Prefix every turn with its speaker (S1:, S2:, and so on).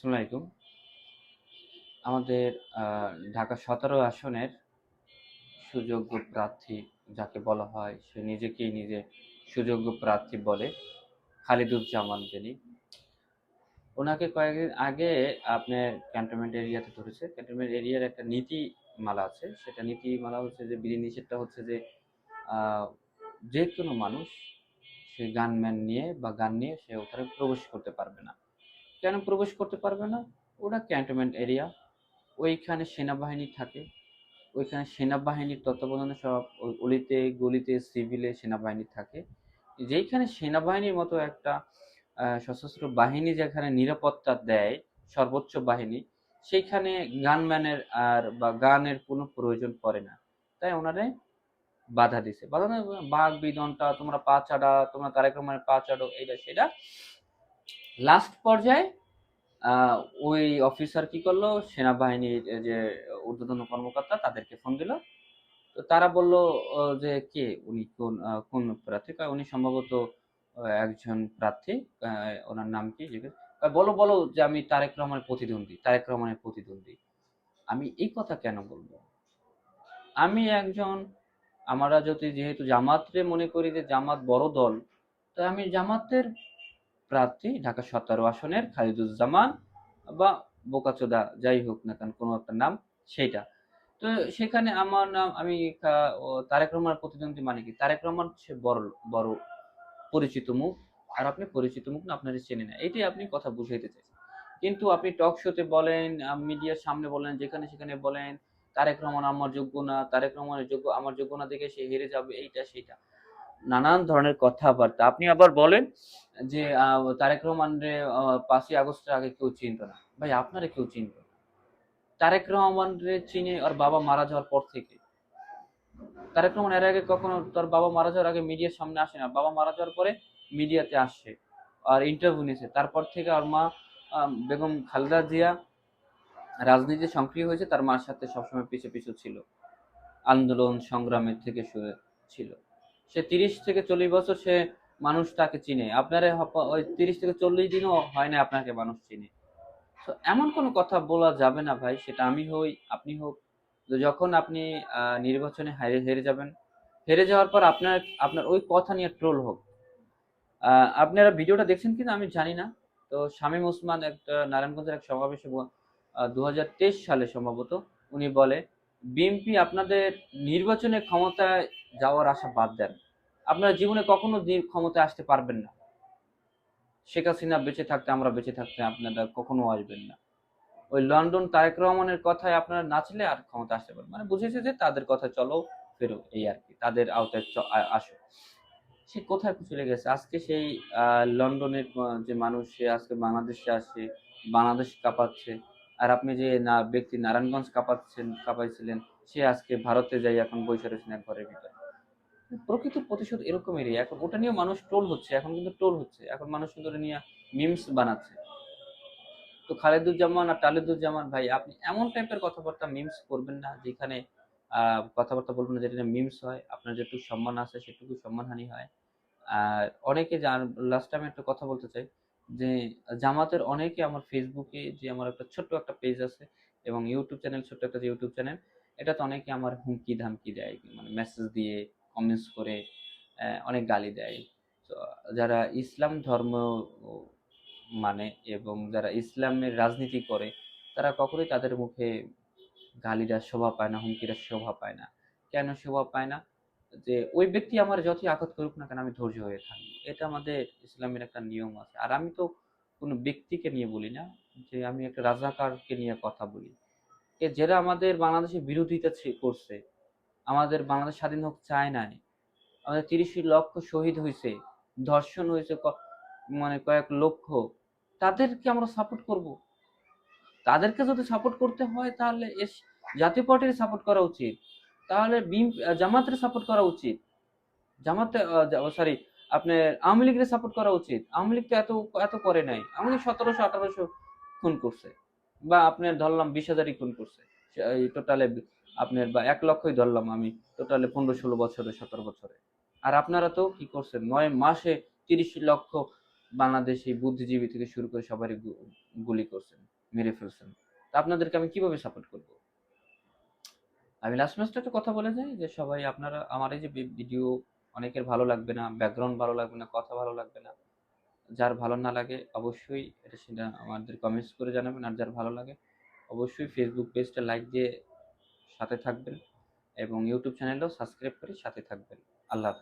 S1: আসসালামু আমাদের ঢাকা সতেরো আসনের সুযোগ্য প্রার্থী যাকে বলা হয়, সে নিজেকেই নিজে সুযোগ্য প্রার্থী বলে খালিদুজ্জামান যিনি। ওনাকে কয়েকদিন আগে আপনার ক্যান্টনমেন্ট এরিয়াতে ধরেছে। ক্যান্টনমেন্ট এরিয়ার একটা নীতিমালা আছে। সেটা নীতিমালা হচ্ছে যে বিধি নিষেধটা হচ্ছে যে যে কোনো মানুষ সে গানম্যান নিয়ে বা গান নিয়ে সে ওখানে প্রবেশ করতে পারবে না। কেন প্রবেশ করতে পারবে না? ওটা ক্যান্টনমেন্ট এরিয়া ওইখানে সেনাবাহিনী থাকে। ওইখানে সেনাবাহিনীর তত্ত্বাবধানে সব অলিতে, গলিতে সিভিলে সেনাবাহিনী থাকে। যেইখানে সেনাবাহিনীর মতো একটা সশস্ত্র বাহিনী যেখানে নিরাপত্তা দেয়, সর্বোচ্চ বাহিনী, সেইখানে গানম্যানের আর বা গানের কোনো প্রয়োজন পড়ে না। তাই ওনারে বাধা দিছে। বাধা না বাঘ বিদনটা তোমরা পা চাড়া, তোমরা তারেক রহমানের পা চাড়ো, এইটা, সেটা। লাস্ট পর্যায়ে ওই অফিসার কি করল? সেনাবাহিনীর যে ঊর্ধ্বতন কর্মকর্তা তাদেরকে ফোন দিল। তো তারা বলল যে কে? উনি কোন কোন প্রার্থী? উনি সম্ভবত একজন প্রার্থী। ওনার নাম কি? বলো বলো, যে আমি তারেক রহমানের প্রতিদ্বন্দ্বী, তারেক রহমানের প্রতিদ্বন্দ্বী। আমি এই কথা কেন বলব? আমি একজন, আমরা যদি যেহেতু জামাতরে মনে করি যে জামাত বড় দল তো আমি জামাতের প্রার্থী ঢাকা সতেরো আসনের খালিদুজ্জামান বা বোকাচোদা, যাই হোক না কেন, কোনো একটা নাম সেইটা। তো সেখানে আমার নাম, আমি তারেক রহমানের প্রতিদ্বন্দ্বী মানে কি? তারেক রহমান সে বড় বড় পরিচিত মুখ, আর আপনি পরিচিত মুখ না, আপনার চেনে না। এটাই আপনি কথা বুঝাইতে চাইছেন। কিন্তু আপনি টক শোতে বলেন মিডিয়ার সামনে বলেন, যেখানে সেখানে বলেন, তারেক রহমান আমার যোগ্য না, তারেক রহমানের যোগ্য, আমার যোগ্য না দেখে সে হেরে যাবে, এইটা, সেইটা। নানান ধরনের কথাবার্তা। আপনি আবার বলেন যে তারেক রহমান রে আহ, পাঁচই আগস্টের আগে কেউ চিনত না। ভাই আপনারে কেউ চিনত না। তারেক রহমান রে চিনে আর বাবা মারা যাওয়ার পর থেকে। তারেক রহমান এর আগে কখনো তার বাবা মারা যাওয়ার আগে মিডিয়ার সামনে আসে না। বাবা মারা যাওয়ার পরে মিডিয়াতে আসে আর ইন্টারভিউ নিয়েছে। তারপর থেকে আর মা বেগম খালেদা জিয়া রাজনীতিতে সক্রিয় হয়েছে। তার মার সাথে সবসময় পিছু পিছু ছিল। আন্দোলন সংগ্রামের থেকে শুরু ছিল। সে তিরিশ থেকে চল্লিশ বছর সে মানুষ তাকে চিনে। আপনার ওই তিরিশ থেকে চল্লিশ দিনও হয় না আপনাকে মানুষ চিনে। তো এমন কোনো কথা বলা যাবে না ভাই, সেটা আমি হই, আপনি হোক। যখন আপনি নির্বাচনে হেরে হেরে যাবেন, হেরে যাওয়ার পর আপনার আপনার ওই কথা নিয়ে ট্রোল হোক। আপনারা ভিডিওটা দেখছেন কিনা আমি জানি না। তো শামীম ওসমান একটা নারায়ণগঞ্জের এক সমাবেশে দু হাজার তেইশ সালে সম্ভবত উনি বলে বিএনপি আপনাদের নির্বাচনে ক্ষমতায় যাওয়ার আশা বাদ দেন। আপনারা জীবনে কখনো ক্ষমতায় আসতে পারবেন না। শেখ হাসিনা বেঁচে থাকতে, আমরা বেঁচে থাকতে আপনারা কখনো আসবেন না। ওই লন্ডন তারেক রহমানের কথায় আপনারা নাচলে আর ক্ষমতা আসতে পারবেন মানে বুঝেছে যে তাদের কথা চলো ফেরো এই আর কি, তাদের আওতায় আসো। সে কোথায় চলে গেছে? আজকে সেই লন্ডনের যে মানুষ, সে আজকে বাংলাদেশে আসে, বাংলাদেশ কাঁপাচ্ছে। আর আপনি যে না, ব্যক্তি নারায়ণগঞ্জ কাঁপাচ্ছেন, কাঁপাইছিলেন, সে আজকে ভারতে যাই, এখন বসে রয়েছেন এক ঘরের ভিতরে। প্রকৃত প্রতিশোধ এরকমেরই। এখন ওটা নিয়ে মানুষ টোল হচ্ছে, এখন কিন্তু টোল হচ্ছে। এখন মানুষ কিন্তু নিয়ে মিমস বানাচ্ছে। তো খালেদুজ্জামান আর টালেদুজ্জামান, ভাই, আপনি এমন টাইপের কথাবার্তা মিমস করবেন না, যেখানে কথাবার্তা বলবেন না যেটা মিমস হয়, আপনার যেটুকু সম্মান আছে, সেটুকু সম্মানহানি হয়। আর অনেকে লাস্ট টাইম একটা কথা বলতে চাই যে জামাতের অনেকে আমার ফেসবুকে যে আমার একটা ছোট্ট একটা পেজ আছে এবং ইউটিউব চ্যানেল ছোট্ট একটা যে ইউটিউব চ্যানেল এটাতে অনেকে আমার হুমকি ধামকি দেয় মানে মেসেজ দিয়ে কমেন্টস করে অনেক গালি দেয়। তো যারা ইসলাম ধর্ম মানে এবং যারা ইসলামের রাজনীতি করে, তারা কখনোই তাদের মুখে গালিটা শোভা পায় না হুমকিটা শোভা পায় না। কেন শোভা পায় না? যে ওই ব্যক্তি আমার যতই আঘাত করুক না কেন, আমি ধৈর্য হয়ে থাকি। এটা আমাদের ইসলামের একটা নিয়ম আছে। আর আমি তো কোনো ব্যক্তিকে নিয়ে বলি না, যে আমি একটা রাজাকারকে নিয়ে কথা বলি। এ যারা আমাদের বাংলাদেশের বিরোধিতা করছে, আমাদের বাংলাদেশ স্বাধীন হোক চায় নাই আমাদের তিরিশ লক্ষ শহীদ হয়েছে, ধর্ষণ হয়েছে মানে কয়েক লক্ষ, তাদেরকে আমরা সাপোর্ট করব। তাদেরকে যদি সাপোর্ট করতে হয়, তাহলে এস, জাতীয় পার্টির সাপোর্ট করা উচিত। তাহলে বিম জামাতের সাপোর্ট করা উচিত। জামাতে সরি আপনার আওয়ামী লীগের সাপোর্ট করা উচিত। আওয়ামী লীগ তো এত এত করে নাই। আওয়ামী লীগ সতেরোশো, আঠারোশো খুন করছে। বা আপনার ধরলাম বিশ হাজারই খুন করছে। টোটালে আপনার বা এক লক্ষই ধরলাম আমি টোটালে পনেরো, ষোলো বছরে, সতেরো বছরে। আর আপনারা তো কি করছেন? নয় মাসে তিরিশ লক্ষ বাংলাদেশি বুদ্ধিজীবী থেকে শুরু করে সবারই গুলি করছেন, মেরে ফেলছেন। তা আপনাদেরকে আমি কীভাবে সাপোর্ট করব? আমি লাস্ট ম্যাচটা একটা কথা বলে যাই যে সবাই আপনারা, আমার এই যে ভিডিও অনেকের ভালো লাগবে না ব্যাকগ্রাউন্ড ভালো লাগবে না, কথা ভালো লাগবে না। যার ভালো না লাগে অবশ্যই এটা সেটা আমাদের কমেন্টস করে জানাবেন, আর যার ভালো লাগে অবশ্যই ফেসবুক পেজটা লাইক দিয়ে সাথে থাকবেন এবং ইউটিউব চ্যানেলও সাবস্ক্রাইব করে সাথে থাকবেন। আল্লাহ হাফেজ।